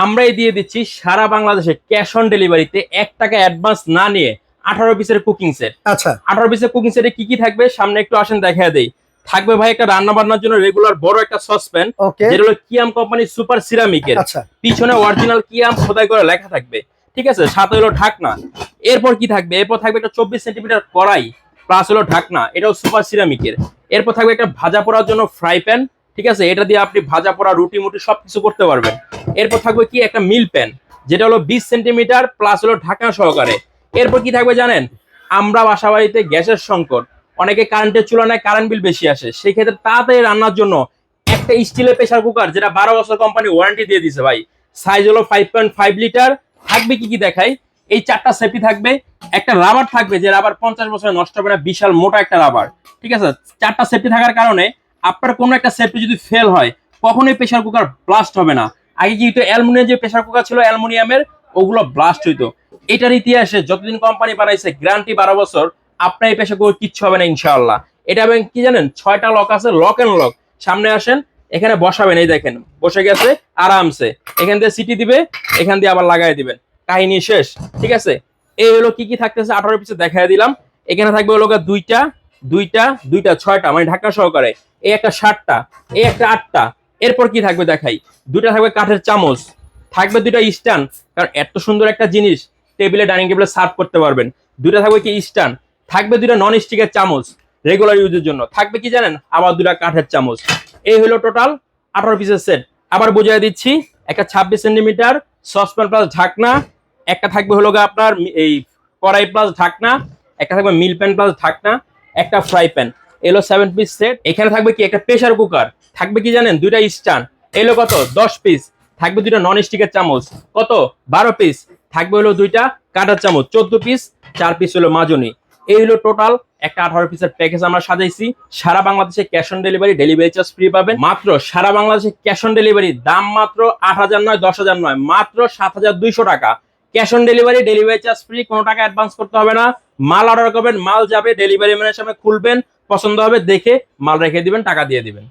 আমরাই দিয়ে দিচ্ছি সারা বাংলাদেশে ক্যাশ অন ডেলিভারিতে এক টাকা অ্যাডভান্স না নিয়ে আঠারো পিসের কুকিং সেট আচ্ছা। আঠারো পিসের কুকিং সেটে কি কি থাকবে? সামনে একটু আসেন দেখা দেই। থাকবে ভাই একটা রান্না বান্নার জন্য রেগুলার বড় একটা সসপ্যান যেটা হলো কিয়াম কোম্পানির সুপার সিরামিকের পিছনে অরিজিনাল কিয়াম খোদাই করে লেখা থাকবে। ঠিক আছে? সাথে হলো ঢাকনা। এরপর কি থাকবে? এরপর থাকবে একটা চব্বিশ সেন্টিমিটার কড়াই প্লাস হলো ঢাকনা। এটাও সুপার সিরামিকের এরপর থাকবে একটা ভাজা পোড়ার জন্য ফ্রাই প্যান ঠিক আছে? এটা দিয়ে আপনি ভাজা পোড়া, রুটি মুটি সবকিছু করতে পারবেন। এরপর থাকবে কি একটা মিল প্যান, যেটা হলো বিশ সেন্টিমিটার প্লাস হলো ঢাকনা সহকারে। এরপর কি থাকবে জানেন? আমরা বাসা বাড়িতে গ্যাসের সংকট। অনেকে কারেন্টের চুলায় কারেন্ট বিল বেশি আসে। সেই ক্ষেত্রে তাড়াতাড়ি রান্নার জন্য একটা স্টিলের প্রেসার কুকার যেটা বারো বছর কোম্পানি ওয়ারেন্টি দিয়ে দিছে ভাই। সাইজ হলো ফাইভ লিটার থাকবে কি কি দেখাই? এই চারটা সেফটি থাকবে। একটা রাবার থাকবে যে রাবার পঞ্চাশ বছরে নষ্ট হবে না, বিশাল মোটা একটা রাবার ঠিক আছে? চারটা সেফটি থাকার কারণে আপনার কোনো একটা সেফটি যদি ফেল হয়, কখনোই প্রেসার কুকার ব্লাস্ট হবে না। আগে কিন্তু অ্যালুমিনিয়াম যে প্রেসার কুকার ছিল, অ্যালুমিনিয়ামের, ওগুলো ব্লাস্ট হইতো। এটার ইতিহাসে যতদিন কোম্পানি বানাইছে গ্যারান্টি বারো বছর, আপনার এই প্রেসার কুকার কিচ্ছু হবে না, ইনশাআল্লাহ। এটা এবং কি জানেন, ছয়টা লক আছে লক এন্ড লক সামনে আসেন, এখানে বসাবেন, এই দেখেন, বসে গেছে, আরামসে। এখান দিয়ে সিটি দিবে, এখান দিয়ে আবার লাগাই দিবেন। কাহিনী শেষ, ঠিক আছে? এই হলো কি কি থাকতেছে আঠারো পিসে দেখাই দিলাম। এখানে থাকবে হলো দুইটা দুইটা দুইটা, ছয়টা মানে ঢাকা সহকারে। এই একটা ষাটটা এই একটা আটটা, এরপর কি থাকবে দেখাই? দুইটা থাকবে কাঠের চামচ, থাকবে দুইটা স্ট্যান্ড, কারণ এত সুন্দর একটা জিনিস টেবিলে, ডাইনিং টেবিলে সার্ভ করতে পারবেন। দুইটা থাকবে কি স্ট্যান্ড, থাকবে দুইটা নন স্টিকের চামচ রেগুলার ইউজের জন্য। থাকবে কি জানেন? আবার দুইটা কাঠের চামচ। এই হলো টোটাল আঠারো পিসের সেট আবার বুঝিয়ে দিচ্ছি, একটা ছাব্বিশ সেন্টিমিটার সসপ্যান প্লাস ঢাকনা, একটা থাকবে হলো আপনার এই কড়াই প্লাস ঢাকনা, একটা থাকবে মিল প্যান প্লাস ঢাকনা, একটা ফ্রাই প্যান এলো সেভেন পিস সেট এখানে থাকবে কি? একটা প্রেসার কুকার থাকবে কি জানেন? দুইটা স্ট্যান্ড এলো কত? দশ পিস থাকবে দুইটা নন স্টিকের চামচ। কত? বারো পিস থাকবে হলো দুইটা কাটার চামচ। চোদ্দ পিস চার পিস হলো মাজনি। এই হলো টোটাল একটা আঠারো পিসের প্যাকেজ আমরা সাজাইছি। সারা বাংলাদেশে cash on delivery delivery charge free পাবেন। মাত্র সারা বাংলাদেশে ক্যাশ অন ডেলিভারি দাম মাত্র আট হাজার নয়, দশ হাজার নয়। মাত্র সাত হাজার দুইশো টাকা। Cash on delivery delivery charge free কোনো টাকা অ্যাডভান্স করতে হবে না। মাল অর্ডার করবেন, মাল যাবে ডেলিভারি ম্যানের সামনে খুলবেন, পছন্দ হবে দেখে মাল রেখে দিবেন, টাকা দিয়ে দিবেন।